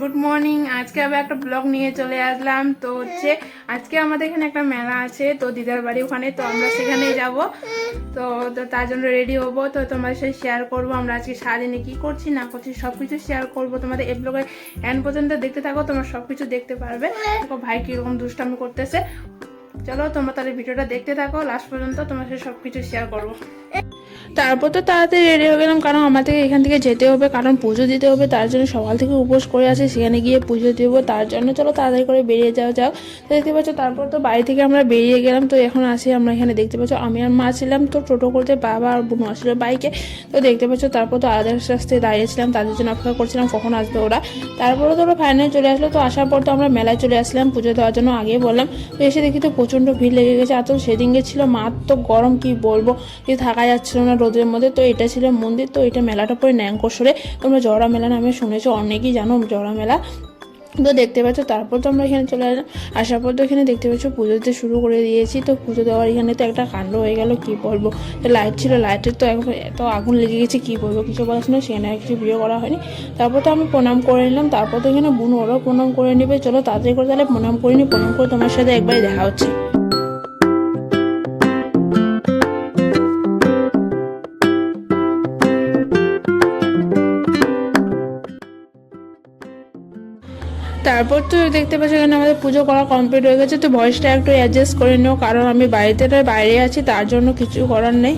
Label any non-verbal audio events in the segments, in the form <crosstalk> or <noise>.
Good morning আজকে আবার একটা ব্লগ নিয়ে চলে আসলাম। তো হচ্ছে, আজকে আমাদের এখানে একটা মেলা আছে, তো দিদার বাড়ি ওখানে, তো আমরা সেখানে যাব। তো তো তার জন্য রেডি হব। তো তোমাদের সাথে শেয়ার করব আমরা আজকে সারাদিনে কী করছি, না করছি সব কিছু শেয়ার করব। তোমাদের এই ব্লগে এন পর্যন্ত দেখতে থাকো, তোমরা সব কিছু দেখতে পারবে। দেখো ভাই কীরকম দুষ্টামি করতেছে। চলো তোমরা তাহলে ভিডিওটা দেখতে থাকো লাস্ট পর্যন্ত তোমার সাথে সব কিছু শেয়ার করব। তারপর তো তাড়াতাড়ি রেডি হয়ে গেলাম, কারণ আমাদের এখান থেকে যেতে হবে, কারণ পুজো দিতে হবে, তার জন্য সকাল থেকে উপোস করে আছে, সেখানে গিয়ে পুজো দেবো, তার জন্য চলো তাড়াতাড়ি করে বেরিয়ে যাওয়া যাও তো দেখতে পাচ্ছ, তারপর তো বাড়ি থেকে আমরা বেরিয়ে গেলাম, তো এখন আসি আমরা এখানে, দেখতে পাচ্ছ আমি আর মা ছিলাম, তো টোটো করতে বাবা আর বোন আসলো বাইকে। তো দেখতে পাচ্ছ, তারপর তো আলাদা রাস্তায় দাঁড়িয়েছিলাম, তাদের জন্য অপেক্ষা করছিলাম কখন আসবে ওরা। তারপরে তো ওরা ফাইনালি চলে আসলো, তো আসার পর তো আমরা মেলায় চলে আসলাম, পুজো দেওয়ার জন্য আগে বললাম। তো এসে দেখি তো প্রচণ্ড ভিড় লেগে গেছে, আর তো সেদিনকে ছিল তো গরম, কি বলব, কি থাকা যাচ্ছিল না। রোদের মধ্যে, তো এটা ছিল মন্দির, তো এটা মেলাটা পরে ন্যাঙ্কসরে তোমরা জড়া মেলা নামে শুনেছো, অনেকেই জানো জড়া মেলা। তো দেখতে পাচ্ছ, তারপর তো আমরা এখানে চলে আসলাম আসার পর তো এখানে দেখতে পাচ্ছ, পুজো দিতে শুরু করে দিয়েছি। তো পুজো দেওয়ার এখানে তো একটা কাণ্ড হয়ে গেল, কি বলব? তো লাইট ছিল লাইটের তো এখন এত আগুন লেগে গেছে, কি বলব? কিছু বলার শুনে সেখানে কিছু ভিডিও করা হয়নি। তারপর তো আমি প্রণাম করে নিলাম, তারপর তো এখানে বোন ওরাও প্রণাম করে নেবে। চলো তাড়াতাড়ি করে তাহলে প্রণাম করে নি প্রণাম করে তোমার সাথে একবারই দেখা হচ্ছে। তারপর তো দেখতে পাচ্ছি এখানে আমাদের পুজো করা কমপ্লিট হয়ে গেছে, তো ভয়েসটা একটু অ্যাডজাস্ট করে নিও, কারণ আমি বাড়িতে বাইরে আছি, তার জন্য কিছু করার নেই।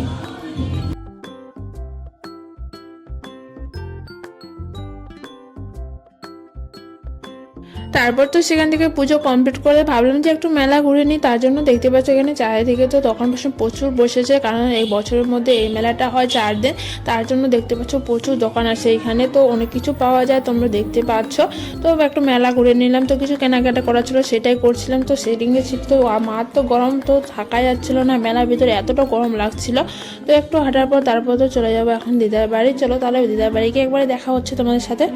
তারপর তো সেখান থেকে পুজো কমপ্লিট করে ভাবলাম যে একটু মেলা ঘুরে নিই, তার জন্য দেখতে পাচ্ছ এখানে চারিদিকে তো তখন প্রচুর বসেছে, কারণ এই বছরের মধ্যে এই মেলাটা হয় চার দিন, তার জন্য দেখতে পাচ্ছ প্রচুর দোকান আছে এখানে, তো অনেক কিছু পাওয়া যায় তোমরা দেখতে পাচ্ছ। তো একটু মেলা ঘুরে নিলাম, তো কিছু কেনাকাটা করা ছিল সেটাই করছিলাম, তো সেদিনকে ছিল তো আমার তো গরম তো থাকা যাচ্ছিল না, মেলার ভিতরে এতটা গরম লাগছিল। তো একটু হাঁটার পর তারপর তো চলে যাব এখন দিদার বাড়ি, চলো তাহলে দিদার বাড়িকে একবারে দেখা হচ্ছে তোমাদের সাথে।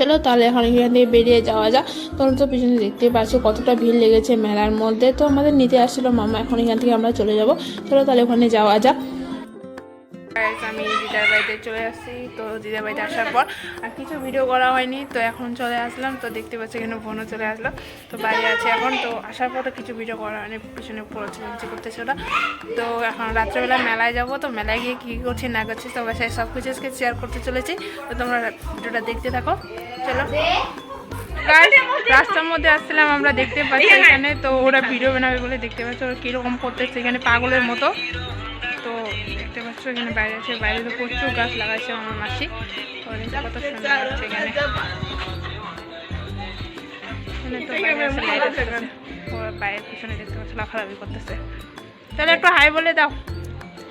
চলো, তাহলে এখন এখান থেকে বেরিয়ে যাওয়া যাক। তখন তো পিছনে দেখতে পাচ্ছি কতটা ভিড় লেগেছে মেলার মধ্যে। তো আমাদের নিতে আসছিল মামা, এখন এখান থেকে আমরা চলে যাব। চলো, তাহলে ওখানে যাওয়া যাক। আমি দিদার বাড়িতে চলে আসছি। তো দিদার বাড়িতে আসার পর আর কিছু ভিডিও করা হয়নি, তো এখন চলে আসলাম। তো দেখতে পাচ্ছি এখানে বোনও চলে আসলো। তো বাইরে আছে এখন। তো আসার পর কিছু ভিডিও করা হয়নি, পিছনে পড়েছিল কিছু করতেছে ওরা। তো এখন রাত্রেবেলা মেলায় যাব। তো মেলায় গিয়ে কী করছি, না করছি তো বাসায় সব কিছু আজকে শেয়ার করতে চলেছি। তো তোমরা ভিডিওটা দেখতে থাকো। রাস্তার মধ্যে আসছিলাম আমরা দেখতে পাচ্ছি এখানে। তো ওরা ভিডিও বানাবে বলে দেখতে পাচ্ছ ওরা কীরকম করতেছে এখানে পাগলের মতো। তো দেখতে পাচ্ছ এখানে বাইরে আছে বাইরে তো প্রচুর গাছ লাগাইছে আমার মাসি। কত সুন্দর লাগছে এখানে। বাইরের পিছনে দেখতে পাচ্ছ লাফালাফি করতেছে। তাহলে একটু হাই বলে দাও।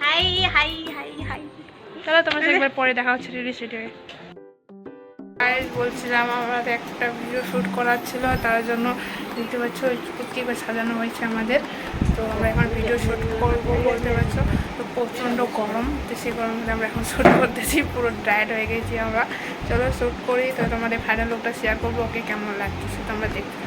হাই হাই হাই হাই চলো তোমার সাথে একবার পরে দেখা হচ্ছে গাইজ বলছিলাম আমাদের একটা ভিডিও শ্যুট করার ছিল, তার জন্য দেখতে পাচ্ছ বা সাজানো হয়েছে আমাদের। তো আমরা এখন ভিডিও শ্যুট করব বলতে পারছ। তো প্রচণ্ড গরম, তো সেই গরমে আমরা এখন শ্যুট করতেছি, পুরো টায়ার্ড হয়ে গেছি আমরা। চলো শ্যুট করি, তো তোমাদের ফাইনাল লোকটা শেয়ার করব, ওকে কেমন লাগতেছে তোমরা দেখতে।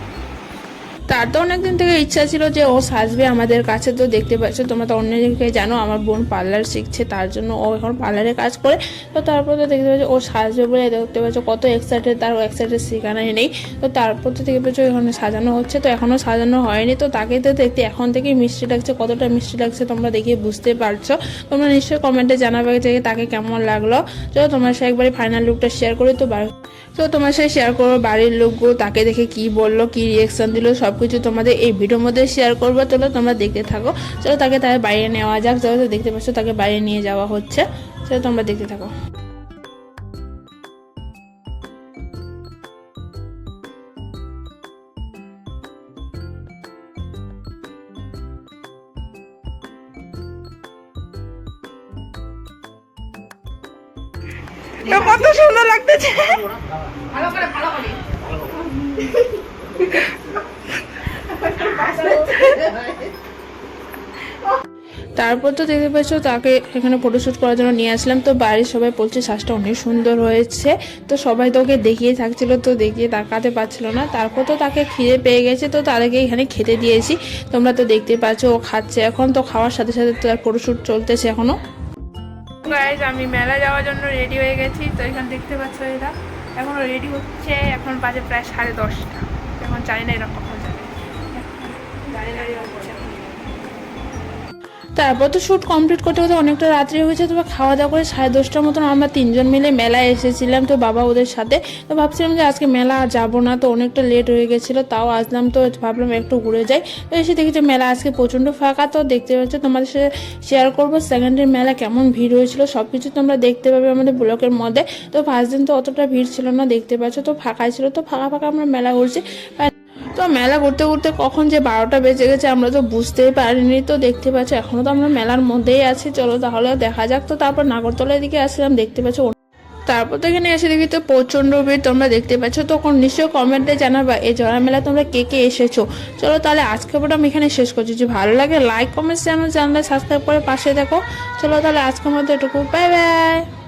তার তো অনেকদিন থেকে ইচ্ছা ছিল যে ও সাজবে, আমাদের কাছে তো দেখতে পাচ্ছ, তোমরা তো অন্যদিকে জানো, আমার বোন পার্লার শিখছে, তার জন্য ও এখন পার্লারে কাজ করে। তো তারপর তো দেখতে পাচ্ছ ও সাজবে বলে দেখতে পাচ্ছ, কত এক্সাইটেড তার এক্সাইটেড শেখানোই নেই। তো তারপর তো দেখতে পাচ্ছ এখানে সাজানো হচ্ছে, তো এখনও সাজানো হয়নি। তো তাকে তো দেখতে এখন থেকেই মিষ্টি লাগছে, কতটা মিষ্টি লাগছে তোমরা দেখে বুঝতে পারছ। তোমরা নিশ্চয়ই কমেন্টে জানাবে যে তাকে কেমন লাগল। চলো তোমার সাথে একবারে ফাইনাল লুকটা শেয়ার করি, তো তো তোমার সাথে শেয়ার করব বাড়ির লোকগুলো তাকে দেখে কি বলল, কি রিয়েকশন দিল সব কিছু তোমাদের এই ভিডিওর মধ্যে শেয়ার করব। চলো তোমরা দেখতে থাকো। চলো তাকে তাকে বাইরে নেওয়া যাক। চলো দেখতে পাচ্ছ তাকে বাইরে নিয়ে যাওয়া হচ্ছে। চলো তোমরা দেখতে থাকো। কত সুন্দর লাগতেছে। <laughs> তারপর তো দেখতে পাচ্ছ তাকে এখানে ফটোশ্যুট করার জন্য নিয়ে আসলাম। তো বাড়ির সবাই বলছে, শ্বাসটা অনেক সুন্দর হয়েছে। তো সবাই তো ওকে দেখিয়ে থাকছিল, তো দেখিয়ে তাকাতে পারছিল না। তারপর তো তাকে খিদে পেয়ে গেছে, তো তাদেরকে এখানে খেতে দিয়েছি। তোমরা তো দেখতে পাচ্ছ, ও খাচ্ছে এখন। তো খাওয়ার সাথে সাথে তো আর ফটোশ্যুট চলতেছে এখনও। গাইজ আমি মেলা যাওয়ার জন্য রেডি হয়ে গেছি। তো এখানে দেখতে পাচ্ছ এরা। এখন রেডি হচ্ছে। এখন বাজে প্রায় সাড়ে দশটা। এখন জানি না এরকম তারপর তো শ্যুট কমপ্লিট করতে করতে অনেকটা রাত্রি হয়েছে তবে খাওয়া দাওয়া করে সাড়ে দশটার মতন আমরা তিনজন মিলে মেলায় এসেছিলাম তো বাবা ওদের সাথে। তো ভাবছিলাম যে আজকে মেলা আর যাব না, তো অনেকটা লেট হয়ে গেছিল, তাও আসলাম তো ভাবলাম একটু ঘুরে যাই। তো এসে দেখি যে মেলা আজকে প্রচণ্ড ফাঁকা, তো দেখতে পাচ্ছ তোমাদের সাথে শেয়ার করব সেকেন্ডের মেলা কেমন ভিড় হয়েছিল সব কিছু তোমরা দেখতে পাবে আমাদের ব্লকের মধ্যে। তো ফার্স্ট দিন তো অতটা ভিড় ছিল না, দেখতে পাচ্ছ তো ফাঁকাই ছিল, তো ফাঁকা ফাঁকা আমরা মেলা ঘুরছি। তো মেলা ঘুরতে ঘুরতে কখন যে বারোটা বেজে গেছে, আমরা তো বুঝতেই পারিনি। তো দেখতে পাচ্ছ, এখনও তো আমরা মেলার মধ্যেই আছি। চলো তাহলে দেখা যাক। তো তারপর নাগরতলার দিকে আসলাম, দেখতে পাচ্ছ তারপর তো এখানে এসে দেখি তো প্রচণ্ড ভিড় তোমরা দেখতে পাচ্ছ। তখন নিশ্চয়ই কমেন্টে জানাবা, এই জড়া মেলা তোমরা কে কে এসেছ? চলো তাহলে আজকে পর আমি এখানে শেষ করছি। যদি ভালো লাগে লাইক কমেন্ট চ্যানেল চ্যানেলটা সাবস্ক্রাইব করে পাশে দেখো। চলো তাহলে আজকের মধ্যে এটুকু। Bye bye